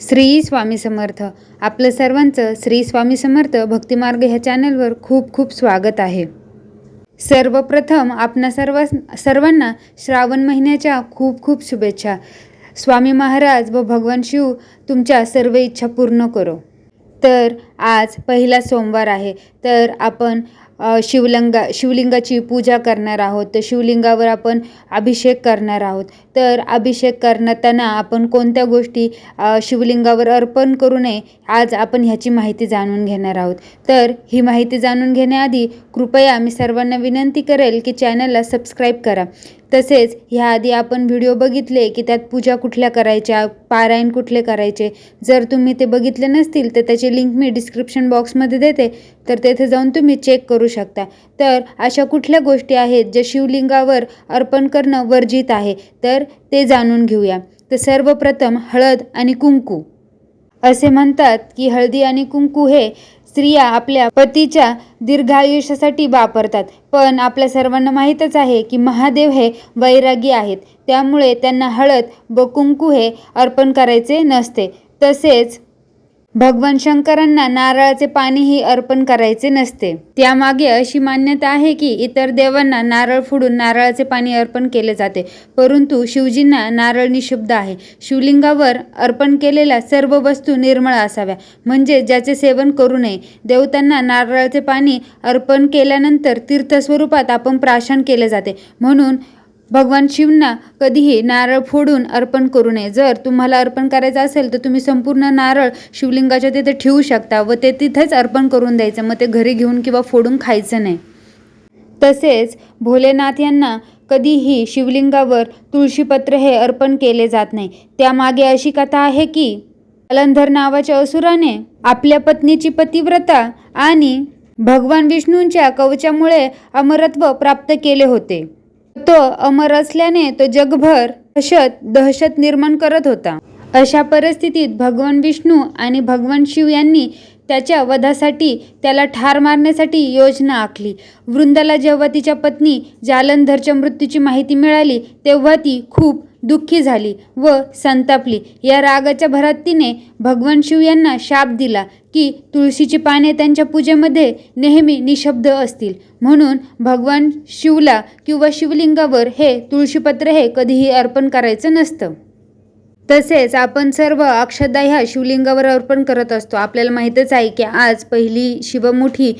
श्री स्वामी समर्थ. आपलं सर्वांचं श्री स्वामी समर्थ भक्तिमार्ग ह्या चॅनलवर खूप खूप स्वागत आहे. सर्वप्रथम आपणा सर्व सर्वांना श्रावण महिन्याच्या खूप खूप शुभेच्छा. स्वामी महाराज व भगवान शिव तुमच्या सर्व इच्छा पूर्ण करो. तर आज पहिला सोमवार आहे. तर आपण शिवलिंगा शिवलिंगाची पूजा करणार आहोत. तर शिवलिंगावर आपण अभिषेक करणार आहोत. तर अभिषेक करताना आपण कोणत्या गोष्टी शिवलिंगावर अर्पण करू नये आज आपण ह्याची माहिती जाणून घेणार आहोत. तर ही माहिती जाणून घेण्याआधी कृपया मी सर्वांना विनंती करेल की चॅनलला सबस्क्राईब करा. तसेच ह्याआधी आपण व्हिडिओ बघितले की त्यात पूजा कुठल्या करायच्या पारायण कुठले करायचे. जर तुम्ही ते बघितले नसतील तर त्याची लिंक मी डिस्क्रिप्शन बॉक्समध्ये देते. तर तेथे जाऊन तुम्ही चेक करू शकता. तर अशा कुठल्या गोष्टी आहेत ज्या शिवलिंगावर अर्पण करणं वर्जित आहे? तर ते जाणून घेऊया. तर सर्वप्रथम हळद आणि कुंकू. असे म्हणतात की हळदी आणि कुंकू हे स्त्रिया आपल्या पतीच्या दीर्घायुष्यासाठी वापरतात. पण आपल्या सर्वांना माहीतच आहे की महादेव हे वैरागी आहेत. त्यामुळे त्यांना हळद व कुंकू हे अर्पण करायचे नसते. तसेच भगवान शंकरांना नारळाचे पाणीही अर्पण करायचे नसते. त्यामागे अशी मान्यता आहे की इतर देवांना नारळ फोडून नारळाचे पाणी अर्पण केले जाते. परंतु शिवजींना नारळ निशुब्ध आहे. शिवलिंगावर अर्पण केलेल्या सर्व वस्तू निर्मळ असाव्या. म्हणजे ज्याचे सेवन करू नये. देवतांना नारळाचे पाणी अर्पण केल्यानंतर तीर्थस्वरूपात आपण प्राशन केले जाते. म्हणून भगवान शिवना कधीही नारळ फोडून अर्पण करू नये. जर तुम्हाला अर्पण करायचं असेल तर तुम्ही संपूर्ण नारळ शिवलिंगाच्या तिथे ठेवू शकता व ते तिथेच अर्पण करून द्यायचं मग ते घरी घेऊन किंवा फोडून खायचं नाही. तसेच भोलेनाथ यांना कधीही शिवलिंगावर तुळशीपत्र हे अर्पण केले जात नाही. त्यामागे अशी कथा आहे की अलंधर नावाच्या असुराने आपल्या पत्नीची पतिव्रता आणि भगवान विष्णूंच्या कवचामुळे अमरत्व प्राप्त केले होते. तो अमर असल्याने तो जगभर दहशत दहशत निर्माण करत होता. अशा परिस्थितीत भगवान विष्णू आणि भगवान शिव यांनी त्याच्या वधासाठी त्याला ठार मारण्यासाठी योजना आखली. वृंदाला जेव्हा तिच्या पत्नी जालंधरच्या मृत्यूची माहिती मिळाली तेव्हा ती खूप दुःखी झाली व संतापली. या रागाच्या भरात तिने भगवान शिव यांना शाप दिला की तुळशीची पाने त्यांच्या पूजेमध्ये नेहमी निशब्द असतील. म्हणून भगवान शिवला किंवा शिवलिंगावर हे तुळशीपत्र हे कधीही अर्पण करायचं नसतं. तसेच आपण सर्व अक्षदा ह्या शिवलिंगावर अर्पण करत असतो. आपल्याला माहीतच आहे की आज पहिली शिवमुठी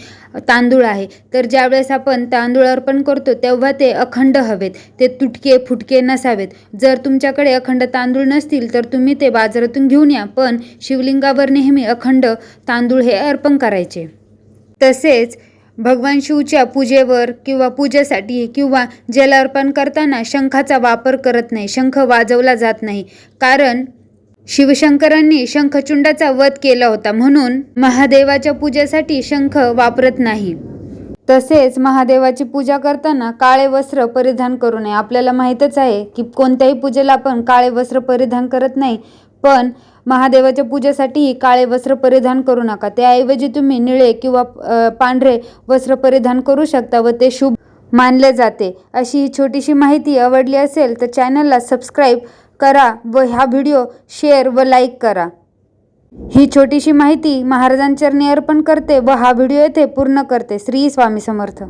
तांदूळ आहे. तर ज्यावेळेस आपण तांदूळ अर्पण करतो तेव्हा ते अखंड हवेत. ते तुटके फुटके नसावेत. जर तुमच्याकडे अखंड तांदूळ नसतील तर तुम्ही ते बाजारातून घेऊन या. पण शिवलिंगावर नेहमी अखंड तांदूळ हे अर्पण करायचे. तसेच भगवान शिवच्या पूजेवर किंवा पूजेसाठी किंवा जलार्पण करताना शंखाचा वापर करत नाही शंख वाजवला जात नाही. कारण शिवशंकरांनी शंखचुंडाचा वध केला होता. म्हणून महादेवाच्या पूजेसाठी शंख वापरत नाही. तसेच महादेवाची पूजा करताना काळे वस्त्र परिधान करू नये. आपल्याला माहीतच आहे की कोणत्याही पूजेला आपण काळे वस्त्र परिधान करत नाही. पण महादेवाच्या पूजेसाठीही काळे वस्त्र परिधान करू नका. त्याऐवजी तुम्ही निळे किंवा पांढरे वस्त्र परिधान करू शकता व ते शुभ मानले जाते. अशी ही छोटीशी माहिती आवडली असेल तर चॅनलला सबस्क्राईब करा व हा व्हिडिओ शेअर व लाईक करा. ही छोटीशी माहिती महाराजांचरणी अर्पण करते व हा व्हिडिओ येथे पूर्ण करते. श्री स्वामी समर्थ.